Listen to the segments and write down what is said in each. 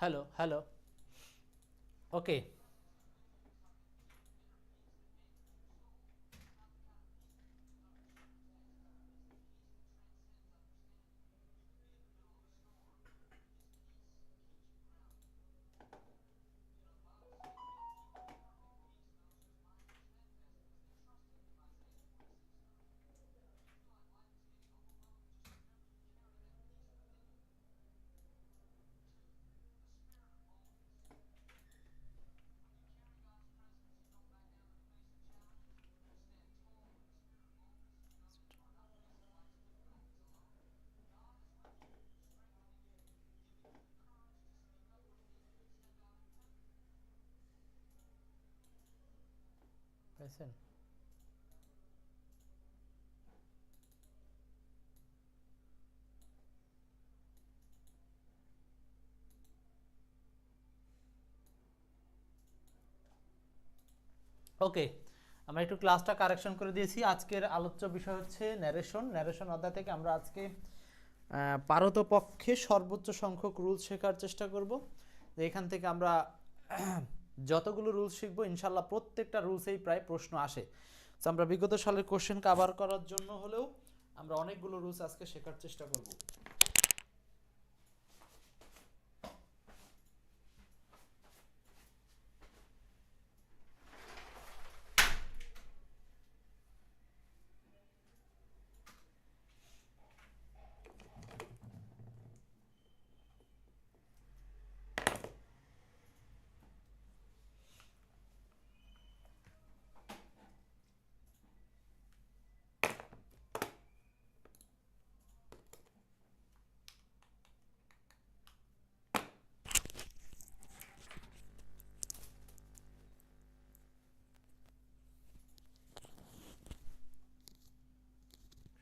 hello hello. Okay পাইছেন? ওকে আমরা একটু ক্লাসটা কারেকশন করে দিয়েছি। আজকের আলোচ্য বিষয় হচ্ছে ন্যারেশন ন্যারেশন অধ্যায় থেকে আমরা আজকে পারতপক্ষে সর্বোচ্চ সংখ্যক রুল শেখার চেষ্টা করব। এখান থেকে আমরা যতগুলো রুলস শিখব, ইনশাল্লাহ প্রত্যেকটা রুলসেই প্রায় প্রশ্ন আসে। তো আমরা বিগত সালের কোশ্চেন কাভার করার জন্য হলেও আমরা অনেকগুলো রুলস আজকে শেখার চেষ্টা করব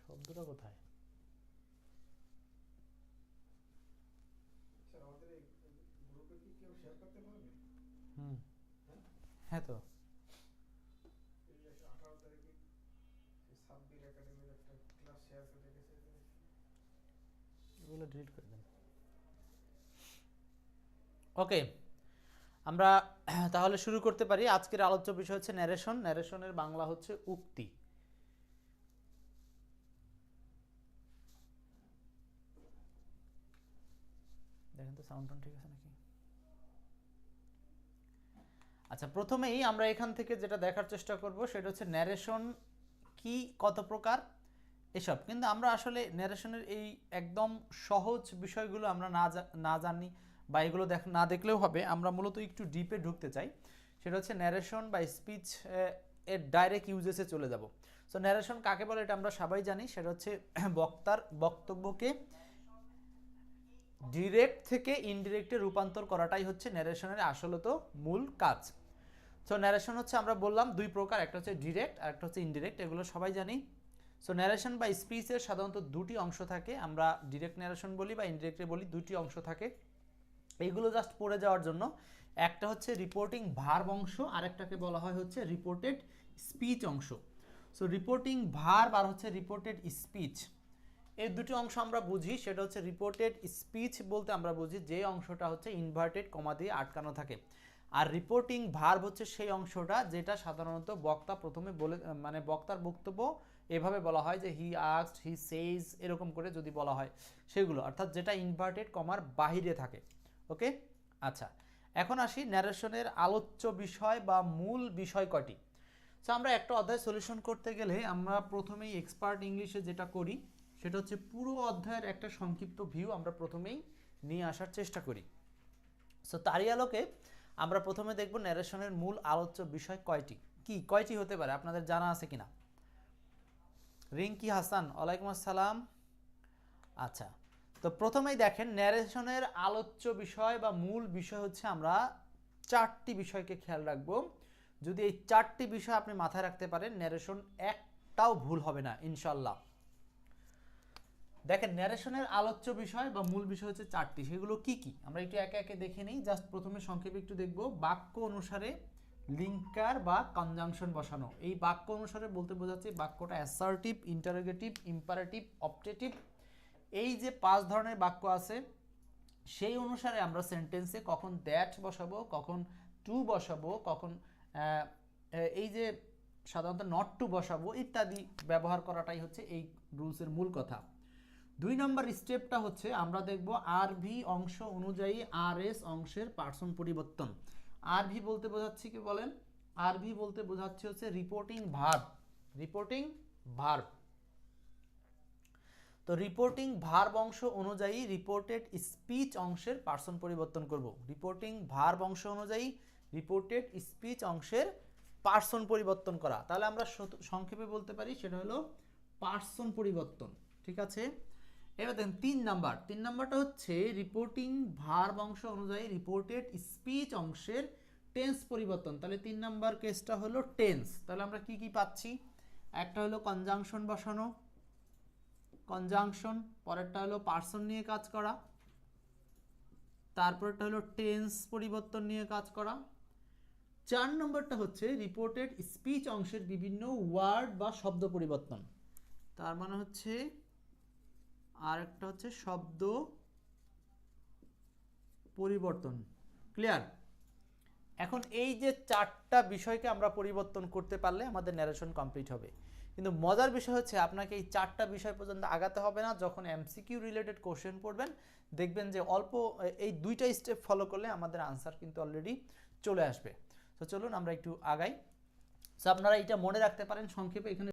শব্দটা কোথায় স্যার আমাদের এই গ্রুপে কি কেউ শেয়ার করতে পারবে হুম হ্যাঁ তো এই যে আঠারো তারিখে এই সাব্বির একাডেমির একটা এগুলো ডিলিট করে দেন। ওকে আমরা তাহলে শুরু করতে পারি। আজকের আলোচ্য বিষয় হচ্ছে ন্যারেশন ন্যারেশনের বাংলা হচ্ছে উক্তি। সাউন্ড ঠিক আছে নাকি? আচ্ছা প্রথমেই আমরা এখান থেকে যেটা দেখার চেষ্টা করব সেটা হচ্ছে ন্যারেশন কি, কত প্রকার, এসব। কিন্তু আমরা আসলে ন্যারেশনের এই একদম সহজ বিষয়গুলো আমরা না না জানি বা এগুলো দেখ, না দেখলেও হবে। আমরা মূলত একটু ডিপে ঢুকতে চাই। সেটা হচ্ছে ন্যারেশন বা স্পিচ এর ডাইরেক্ট ইউজেসে চলে যাব। সো ন্যারেশন কাকে বলে এটা আমরা সবাই জানি। সেটা হচ্ছে বক্তার বক্তব্যকে ডিরেক্ট থেকে ইনডিরেক্টে রূপান্তর করাটাই হচ্ছে ন্যারেশনের আসলত মূল কাজ। সো ন্যারেশন হচ্ছে আমরা বললাম দুই প্রকার, একটা হচ্ছে ডিরেক্ট আর একটা হচ্ছে ইনডিরেক্ট, এগুলো সবাই জানি। সো ন্যারেশন বা স্পিচের সাধারণত দুটি অংশ থাকে, আমরা ডিরেক্ট ন্যারেশন বলি বা ইনডিরেক্টে বলি দুটি অংশ থাকে। এইগুলো জাস্ট পড়ে যাওয়ার জন্য একটা হচ্ছে রিপোর্টিং ভার্ব অংশ, আরেকটাকে বলা হয় হচ্ছে রিপোর্টেড স্পিচ অংশ। সো রিপোর্টিং ভার্ব আর হচ্ছে রিপোর্টেড স্পিচ এই দুটি অংশ আমরা বুঝি, সেটা হচ্ছে রিপোর্টেড স্পিচ বলতে আমরা বুঝি, যে অংশটা হচ্ছে ইনভার্টেড কমা দিয়ে আটকানো থাকে। আর রিপোর্টিং ভার্ব হচ্ছে সেই অংশটা যেটা সাধারণত বক্তা প্রথমে বলে মানে বক্তার বক্তব্য এভাবে বলা হয় যে হি আস্ট হি সেইজ এরকম করে যদি বলা হয় সেগুলো। অর্থাৎ যেটা ইনভার্টেড কমার বাহিরে থাকে। ওকে আচ্ছা। এখন আসি ন্যারেশনের আলোচ্য বিষয় বা মূল বিষয় কটি সো আমরা একটা অধ্যায় সলিউশন করতে গেলে আমরা প্রথমেই এক্সপার্ট ইংলিশে যেটা করি সেটা হচ্ছে পুরো অধ্যায়ের একটা সংক্ষিপ্ত ভিউ আমরা প্রথমেই নিয়ে আসার চেষ্টা করি। সো তারই আলোকে আমরা প্রথমে দেখব ন্যারেশনের মূল আলোচ্য বিষয় কয়টি? কি, কয়টি হতে পারে? আপনাদের জানা আছে কিনা? রিঙ্কি হাসান, ওয়ালাইকুম আসসালাম। আচ্ছা তো প্রথমেই দেখেন ন্যারেশনের আলোচ্য বিষয় বা মূল বিষয় হচ্ছে আমরা চারটি বিষয়কে খেয়াল রাখব। যদি এই চারটি বিষয় আপনি মাথায় রাখতে পারেন ন্যারেশন একটাও ভুল হবে না ইনশাল্লাহ দেখেন ন্যারেশনের আলোচ্য বিষয় বা মূল বিষয় হচ্ছে চারটি। সেগুলো কি কি? আমরা একটু একে একে দেখে নিই জাস্ট প্রথমে সংক্ষেপে একটু দেখব। বাক্য অনুসারে লিঙ্কার বা কনজাংশন বসানো। এই বাক্য অনুসারে বলতে বোঝাচ্ছে বাক্যটা অ্যাসার্টিভ ইন্টারোগেটিভ ইম্পারেটিভ অপটেটিভ এই যে পাঁচ ধরনের বাক্য আছে, সেই অনুসারে আমরা সেন্টেন্সে কখন দ্যাট বসাবো, কখন টু বসাবো, কখন এই যে সাধারণত নট টু বসাবো, ইত্যাদি ব্যবহার করাটাই হচ্ছে এই রুলসের মূল কথা। দুই নম্বর স্টেপটা হচ্ছে আমরা দেখব আর ভি অংশ অনুযায়ী আর এস অংশের পার্সন পরিবর্তন। আর ভি বলতে বোঝাচ্ছি কি বলেন? আর ভি বলতে বোঝাচ্ছে হচ্ছে রিপোর্টিং ভার্ব রিপোর্টিং ভার্ব তো রিপোর্টিং ভার্ব অংশ অনুযায়ী রিপোর্টেড স্পিচ অংশের পার্সন পরিবর্তন করব। রিপোর্টিং ভার্ব অংশ অনুযায়ী রিপোর্টেড স্পিচ অংশের পার্সন পরিবর্তন করা। তাহলে আমরা সংক্ষেপে বলতে পারি, সেটা হলো পার্সন পরিবর্তন। ঠিক আছে? এবার দেখেন, তিন নাম্বার। তিন নাম্বারটা হচ্ছে রিপোর্টিং ভার্ব অংশ অনুযায়ী রিপোর্টেড স্পিচ অংশের টেন্স পরিবর্তন। তাহলে তিন নাম্বার কেসটা হলো টেন্স তাহলে আমরা কি কি পাচ্ছি? একটা হলো কনজাংশন বসানো কনজাংশন পরেরটা হলো পার্সন নিয়ে কাজ করা তারপরটা হলো টেন্স পরিবর্তন নিয়ে কাজ করা। চার নম্বরটা হচ্ছে রিপোর্টেড স্পিচ অংশের বিভিন্ন ওয়ার্ড বা শব্দ পরিবর্তন। তার মানে হচ্ছে আর একটা হচ্ছে শব্দ পরিবর্তন। ক্লিয়ার এখন এই যে চারটা বিষয়কে আমরা পরিবর্তন করতে পারলে আমাদের ন্যারেশন কমপ্লিট হবে। কিন্তু মজার বিষয় হচ্ছে আপনাকে এই চারটা বিষয় পর্যন্ত আগাতে হবে না। যখন এমসিকিউ রিলেটেড কোশ্চেন পড়বেন, দেখবেন যে অল্প এই দুইটা স্টেপ ফলো করলে আমাদের আনসার কিন্তু অলরেডি চলে আসবে। তো চলুন আমরা একটু আগাই। সো আপনারা এটা মনে রাখতে পারেন, সংক্ষেপে এখানে